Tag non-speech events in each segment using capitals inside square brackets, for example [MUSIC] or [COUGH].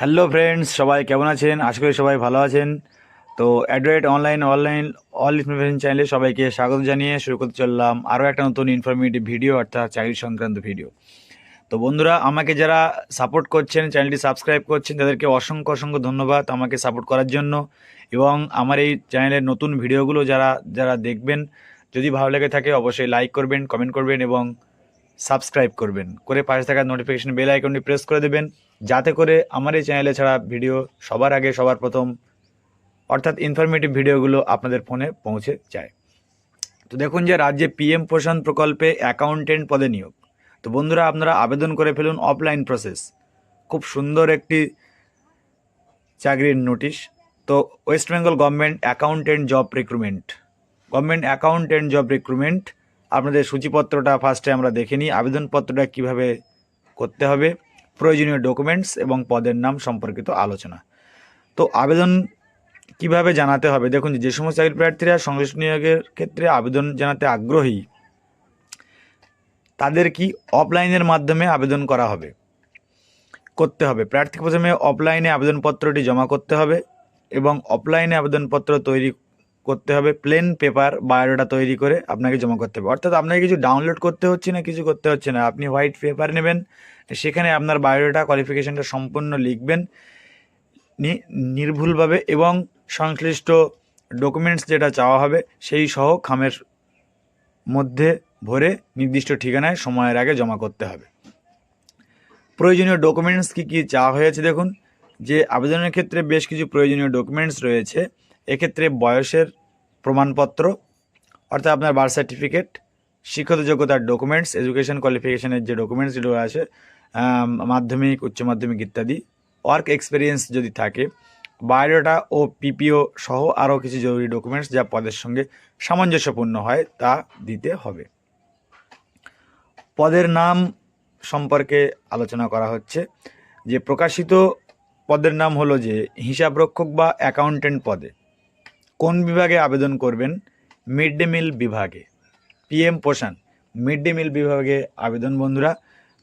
Hello friends সবাই কেমন আছেন? আশা করি সবাই ভালো আছেন। তো Android online online all information চ্যানেলে সবাইকে স্বাগত জানিয়ে শুরু করতে চললাম আরও একটা নতুন ইনফরমেটিভ ভিডিও অর্থাৎ চাকরি সংক্রান্ত ভিডিও তো, বন্ধুরা, আমাকে যারা সাপোর্ট করছেন চ্যানেলটি সাবস্ক্রাইব করছেন, তাদেরকে অসংখ্য অসংখ্য ধন্যবাদ আমাকে সাপোর্ট করার জন্য। এবং আমার এই চ্যানেলের নতুন ভিডিওগুলো যারা যারা দেখবেন, যদি ভালো লেগে থাকে, অবশ্যই লাইক করবেন কমেন্ট করবেন এবং সাবস্ক্রাইব করবেন। করে পাশে থাকা নোটিফিকেশন বেল আইকনটি প্রেস করে দেবেন। যাতে করে আমার এই চ্যানেলে ছাড়া ভিডিও সবার আগে, সবার প্রথম, অর্থাৎ ইনফরমেটিভ ভিডিওগুলো আপনাদের ফোনে পৌঁছে যায়। তো দেখুন যে রাজ্যে পিএম পোষণ প্রকল্পে অ্যাকাউন্টেন্ট পদে নিয়োগ। তো বন্ধুরা, আপনারা আবেদন করে ফেলুন অফলাইন প্রসেস খুব সুন্দর একটি চাকরির নোটিশ তো West Bengal government accountant job recruitment government accountant job recruitment আপনাদের সূচিপত্রটা ফার্স্টে আমরা দেখে নিই। আবেদনপত্রটা কীভাবে করতে হবে? প্রয়োজনীয় ডকুমেন্টস এবং পদের নাম সম্পর্কিত আলোচনা। তো আবেদন কীভাবে জানাতে হবে? দেখুন, যে সমস্ত চাকরি প্রার্থীরা সংশ্লিষ্ট নিয়োগের ক্ষেত্রে আবেদন জানাতে আগ্রহী, তাদের কি অফলাইনের মাধ্যমে আবেদন করা হবে? করতে হবে। প্রার্থী প্রথমে অফলাইনে আবেদনপত্রটি জমা করতে হবে এবং অফলাইনে আবেদনপত্র তৈরি করতে হবে প্লেন পেপার বায়োডাটা তৈরি করে আপনাকে জমা করতে হবে। অর্থাৎ আপনাকে কিছু ডাউনলোড করতে হচ্ছে না, কিছু করতে হচ্ছে না। আপনি হোয়াইট পেপার নেবেন, সেখানে আপনার বায়োডাটা কোয়ালিফিকেশনটা সম্পূর্ণ লিখবেন নির্ভুলভাবে এবং সংশ্লিষ্ট ডকুমেন্টস যেটা চাওয়া হবে সেই সহ খামের মধ্যে ভরে নির্দিষ্ট ঠিকানায় সময়ের আগে জমা করতে হবে। প্রয়োজনীয় ডকুমেন্টস কী কী চাওয়া হয়েছে দেখুন, যে আবেদনের ক্ষেত্রে বেশ কিছু প্রয়োজনীয় ডকুমেন্টস রয়েছে। এক্ষেত্রে বয়সের প্রমাণপত্র, অর্থাৎ আপনার বার্থ সার্টিফিকেট শিক্ষত যোগ্যতার ডকুমেন্টস এডুকেশন কোয়ালিফিকেশনের যে ডকুমেন্টসগুলো আছে মাধ্যমিক, উচ্চ মাধ্যমিক ইত্যাদি ওয়ার্ক এক্সপিরিয়েন্স যদি থাকে বায়োডাটা ও পিপিও সহ আরও কিছু জরুরি ডকুমেন্টস যা পদের সঙ্গে সামঞ্জস্যপূর্ণ হয় তা দিতে হবে। পদের নাম সম্পর্কে আলোচনা করা হচ্ছে। যে প্রকাশিত পদের নাম হলো যে হিসাবরক্ষক বা অ্যাকাউন্টেন্ট পদে। কোন বিভাগে আবেদন করবেন? মিড ডে মিল বিভাগে। পিএম পোষণ। মিড ডে মিল বিভাগে আবেদন, বন্ধুরা।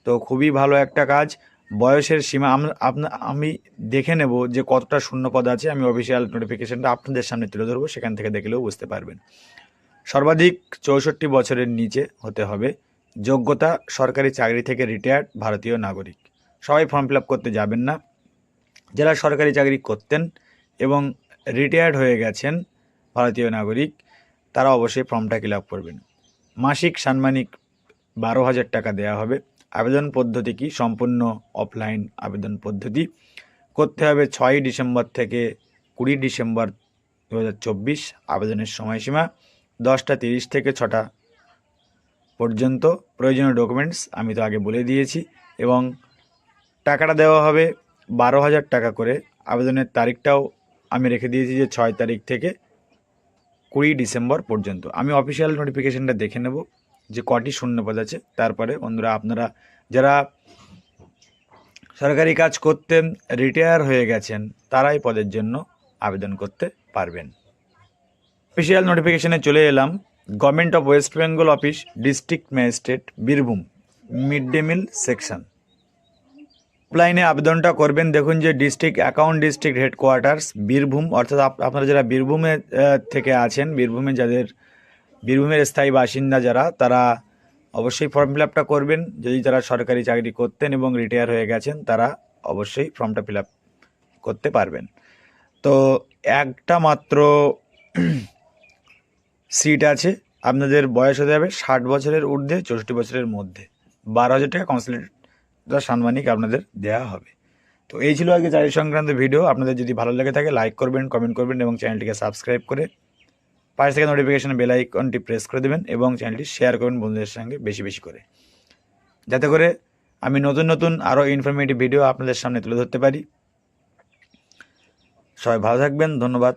তো খুবই ভালো একটা কাজ। বয়সের সীমা আপনা আমি দেখে নেব যে কতটা শূন্য পদ আছে। আমি অফিসিয়াল নোটিফিকেশনটা আপনাদের সামনে তুলে ধরবো। সেখান থেকে দেখলেও বুঝতে পারবেন। সর্বাধিক চৌষট্টি বছরের নিচে হতে হবে। যোগ্যতা, সরকারি চাকরি থেকে রিটায়ার্ড ভারতীয় নাগরিক। সবাই ফর্ম ফিল করতে যাবেন না। যারা সরকারি চাকরি করতেন এবং রিটায়ার্ড হয়ে গেছেন ভারতীয় নাগরিক, তারা অবশ্যই ফর্মটা ফিল আপ করবেন। মাসিক সাম্মানিক বারো হাজার টাকা দেওয়া হবে। আবেদন পদ্ধতি কি? সম্পূর্ণ অফলাইন আবেদন পদ্ধতি। করতে হবে ছয়ই ডিসেম্বর থেকে কুড়ি ডিসেম্বর দু হাজার চব্বিশ আবেদনের সময়সীমা, দশটা তিরিশ থেকে ছটা পর্যন্ত। প্রয়োজনীয় ডকুমেন্টস আমি তো আগে বলে দিয়েছি এবং টাকাটা দেওয়া হবে বারো হাজার টাকা করে। আবেদনের তারিখটাও আমি রেখে দিয়েছি যে ছয় তারিখ থেকে কুড়ি ডিসেম্বর পর্যন্ত। আমি অফিসিয়াল নোটিফিকেশানটা দেখে নেব যে কটি শূন্যপদ আছে। তারপরে বন্ধুরা, আপনারা যারা সরকারি কাজ করতেন রিটায়ার হয়ে গেছেন, তারাই পদের জন্য আবেদন করতে পারবেন। অফিসিয়াল নোটিফিকেশনে চলে এলাম। Government of West Bengal office district magistrate Birbhum mid day meal section অফলাইনে আবেদনটা করবেন, দেখুন যে district account district headquarters Birbhum, অর্থাৎ আপ- আপনারা যারা বীরভূমে থেকে আছেন, বীরভূমে যাদের, বীরভূমের স্থায়ী বাসিন্দা যারা, তারা অবশ্যই ফর্ম ফিল আপটা করবেন। যদি তারা সরকারি চাকরি করতেন এবং রিটায়ার হয়ে গেছেন, তারা অবশ্যই ফর্মটা ফিল আপ করতে পারবেন। তো একটা মাত্র [CLEARS THROAT] সিট আছে, আপনাদের বয়স হতে হবে ষাট বছরের ঊর্ধ্বে, চৌষট্টি বছরের মধ্যে। বারো হাজার টাকা কাউন্সিলের সাম্মানিক আপনাদের দেওয়া হবে। তো এই ছিল আজকে চাকরি সংক্রান্ত ভিডিও। আপনাদের যদি ভালো লেগে থাকে লাইক করবেন কমেন্ট করবেন এবং চ্যানেলটিকে সাবস্ক্রাইব করে পাশে থেকে নোটিফিকেশন বেল আইকনটি প্রেস করে দেবেন এবং চ্যানেলটি শেয়ার করবেন বন্ধুদের সঙ্গে বেশি বেশি করে। যাতে করে আমি নতুন নতুন আরও ইনফরমেটিভ ভিডিও আপনাদের সামনে তুলে ধরতে পারি। সবাই ভালো থাকবেন, ধন্যবাদ।